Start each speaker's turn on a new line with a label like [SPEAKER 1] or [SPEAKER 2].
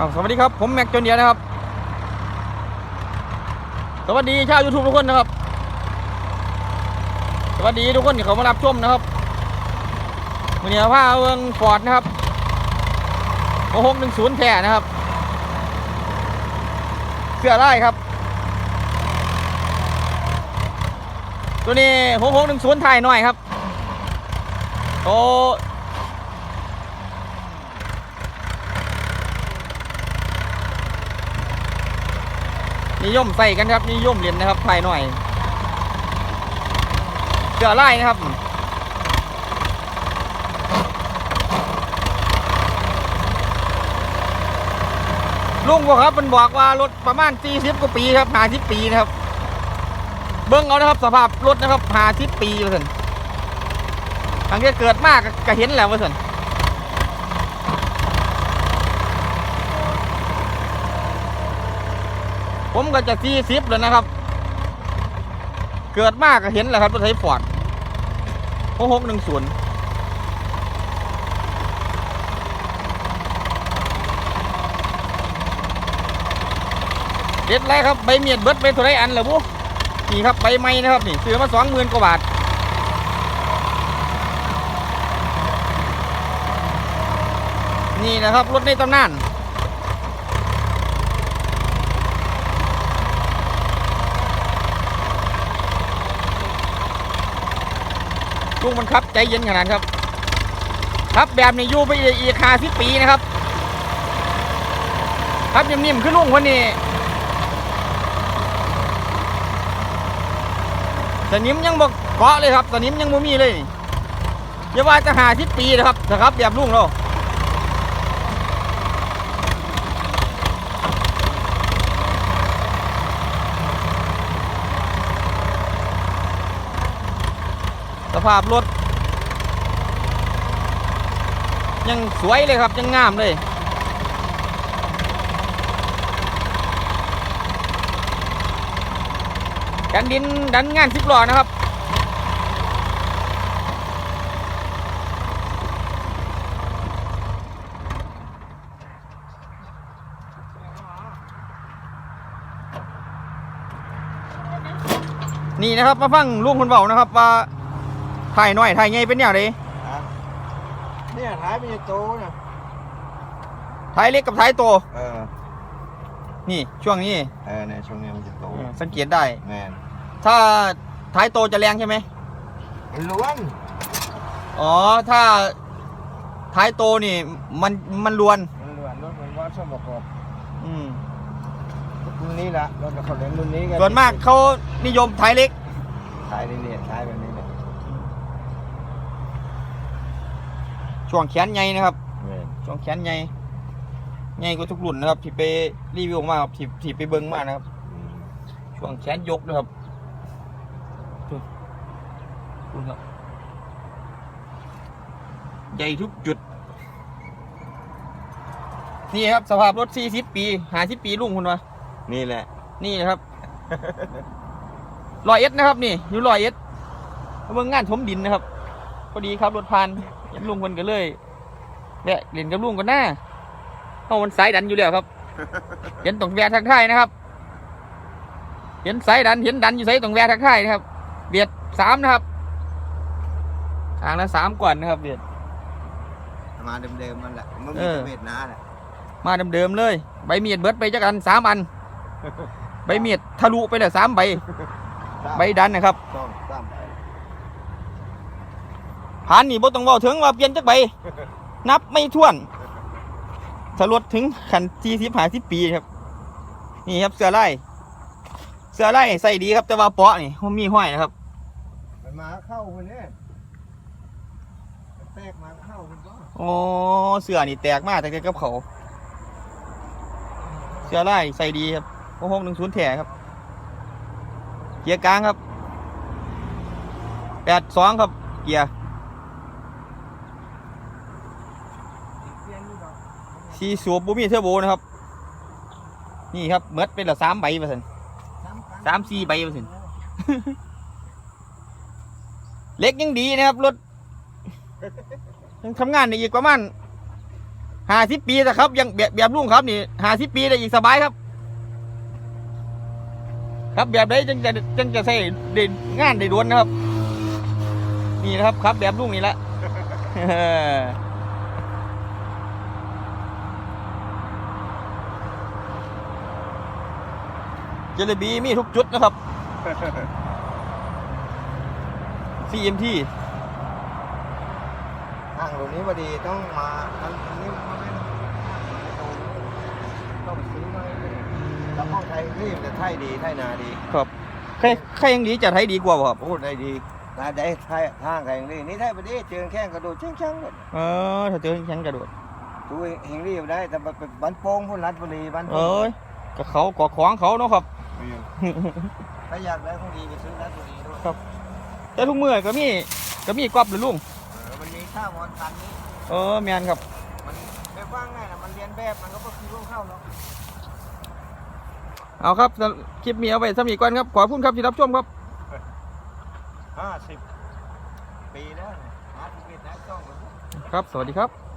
[SPEAKER 1] สวัสดีครับ ผมแม็กจนเดียนะครับ สวัสดีชาวยูทูบทุกคนนะครับ สวัสดีทุกคนที่เขามารับชมนะครับวันนี้ผ้าเอิงฟอร์ดนะครับโอหกหนึ่งศูนย์แท้นะครับ เสื้อไล่ครับ ตัวนี้หกหกหนึ่งศูนย์ถ่ายหน่อยครับโต นิยมใส่กันครับนิยมเรียนนะครับถ่ายหน่อยเสือไล่นะครับลุงบอกครับมันบอกว่ารถประมาณ40กว่าปีครับ50ปีนะครับ เบิ้งเอานะครับสภาพรถนะครับ50ปีว่าสันทางที่เกิดมากก็เห็นแล้วว่าสัน ผมก็จะ40แล้วนะครับ เกิดมากก็เห็นแหล้วครับรถไถฟอร์ด6610เด็ดไรครับใบเมียดเบิดไปเท่าไรอันเหรอบุ๊นี่ครับใบไม้นะครับนี่ซื้อมาสองหมื่นกว่าบาทนี่นะครับรถในตำนาน ลุงมันครับใจเย็นขนาดครับ ครับแบบนี้อยู่ไปอีกห้าสิปีนะครับ ครับนิ่มๆขึ้นลุงคนนี้สนิมยังบอกเกาะเลยครับสนิมยังบ่มีเลยอย่าว่าจะหาทิปีนะครับนะครับแบบลุงเรา สภาพรถ ยังสวยเลยครับยังงามเลยดันดินดันงานสิบล้อนะครับนี่นะครับมาฟังลุงคนเบานะครับว่า ถ่ายหน่อยถ่ายไงเป็นอย่างไร
[SPEAKER 2] ฮะเนี่ยท้ายมันจะโตนะ
[SPEAKER 1] ถ่ายเล็กกับถ่ายโต
[SPEAKER 2] เออ
[SPEAKER 1] นี่ช่วงนี้
[SPEAKER 2] เออเนี่ยช่วงนี้มันจะโต
[SPEAKER 1] สังเกตได้
[SPEAKER 2] แมน
[SPEAKER 1] ถ้าถ่ายโตจะแรงใช่ไหม
[SPEAKER 2] มันล้วน
[SPEAKER 1] อ๋อ ถ้าท้ายโตนี่ มันมันลวน
[SPEAKER 2] มันล้วนรถมันว่าส่วนประกอบ
[SPEAKER 1] อืม
[SPEAKER 2] รุ่นนี้ละรถเขาเล่นรุ่นนี้
[SPEAKER 1] ส่วนมากเขานิยมท้ายเล็ก
[SPEAKER 2] ท้ายนี่เนี่ยท้ายแบบนี้เนี่ย
[SPEAKER 1] ช่วงแขนใหญ่นะครับ
[SPEAKER 2] แม่น
[SPEAKER 1] ช่วงแขนใหญ่ใหญ่กว่าทุกรุ่นนะครับ ที่ไปรีวิวมาครับที่ที่ไปเบิ้งมานะครับ
[SPEAKER 2] อืม
[SPEAKER 1] ช่วงแขนยกนะครับดูดูครับใหญ่ทุกจุด นี่ครับ สภาพรถ 40 ปี50ปีลุงคุณวะ
[SPEAKER 2] นี่แหละ
[SPEAKER 1] นี่นะครับรอยเอสนะครับ นี่อยู่รอยเอสเมืองงานถมดินนะครับ พอดีครับรถพาน เห็นลุงคนกันเลยแวะเล่นกับลุงกันหน้าเพราะมันสายดันอยู่แล้วครับ เห็นตรงแวะทางท้ายนะครับ เห็นสายดันเห็นดันอยู่สายตรงแวะทางท้ายนะครับ เบียดสามนะครับทางละสามก่อนนะครับเบียด
[SPEAKER 2] มาเดิมๆมันแหละมัน
[SPEAKER 1] เอ
[SPEAKER 2] มี
[SPEAKER 1] อ
[SPEAKER 2] ตะเบ็ดหน้าแหละ
[SPEAKER 1] มาเดิมๆเลย ใบเมียดเบิดไปจักอันสามอัน ใบเมียดทะลุไปแล้วสามใบ ใบดันนะครับ
[SPEAKER 2] ต้องสาม
[SPEAKER 1] ผ่านนี่บ่ต้องเว้าถึงว่าเปลี่ยนจักใบนับไม่ถ้วนถ้ารถถึงขันที่สิบหาสิบปีครับ นี่ครับเสื้อไล่เสื้อไล่ใส่ดีครับแต่ว่าเปาะนี่มันมีห้อยนะครับ
[SPEAKER 2] มันมาเข้าคนนี้แตกมาเข้าคนก็
[SPEAKER 1] อ๋อเสื้อนี่แตกมากแต่กับเขาเสื้อไล่ใส่ดีครับโอ้โหหนึ่งศูนย์แถครับเกียร์กลางครับแปดสองครับเกียร์
[SPEAKER 2] เปลี่ยนนี่ดอก
[SPEAKER 1] ซีสูบบุมีเทอร์โบนะครับ นี่ครับเมดเป็นละสามใบเปอร์เซ็นสามสี่ใบเปอร์เซ็นเล็กยังดีนะครับรถยังทำงานได้อีกประมาณห้าสิบปีนะครับ ยังแบบแบบลุงครับนี่ห้าสิบปีได้อีกสบายครับ ครับแบบไหนจังจะจังจะใส่เด่นงานได้ดวนนะครับ นี่นะครับครับแบบลุงนี่แหละ จลบีมีทุกจุดนะครับ CMT
[SPEAKER 2] ทางตรงนี้พอดีต้องมาทางนี้มันไม่ต้องซื้อมาแล้วห้องไทยนี่มันจะไทยดีไทยนาดี
[SPEAKER 1] ครับใครใครยังดีจะไทยดีกว่าบ่ครับ
[SPEAKER 2] พูดได้ดีนาได้ไทยทางไทยนี่นี่ไทยพอดีเจอแข้งกระโดดเช่งช่างหมด
[SPEAKER 1] เออถ้าเจอแข็งกระโดด
[SPEAKER 2] ดูเฮงรีบได้แต่ไปบ้านโป่งพุ่นรัดบุรีบ้านโป่
[SPEAKER 1] เอ้
[SPEAKER 2] ง
[SPEAKER 1] ยก็เขากอดขวางเขาเนาะครับ
[SPEAKER 2] ถ้าอยากได้ของดีไปซื้อรัดบุรีด้วย
[SPEAKER 1] แต่ทุกเมื่อก็มีก็มีกรอบหรือลุง
[SPEAKER 2] เออมันมีข้าวมอนคันนี้
[SPEAKER 1] เออแมนครับ
[SPEAKER 2] มันแบบว่าไงนะมันเรียนแบบมันก็บ่คือร่วงเข้าเนาะ
[SPEAKER 1] เอาครับคลิปมีเอาไปสมีก่อนครับ ขอบคุณครับที่รับชมครับ
[SPEAKER 2] ห้าสิบปีแล้วเนี่ยหาสิบเอ็ดนะจ้องกัน
[SPEAKER 1] ครับ สวัสดีครับ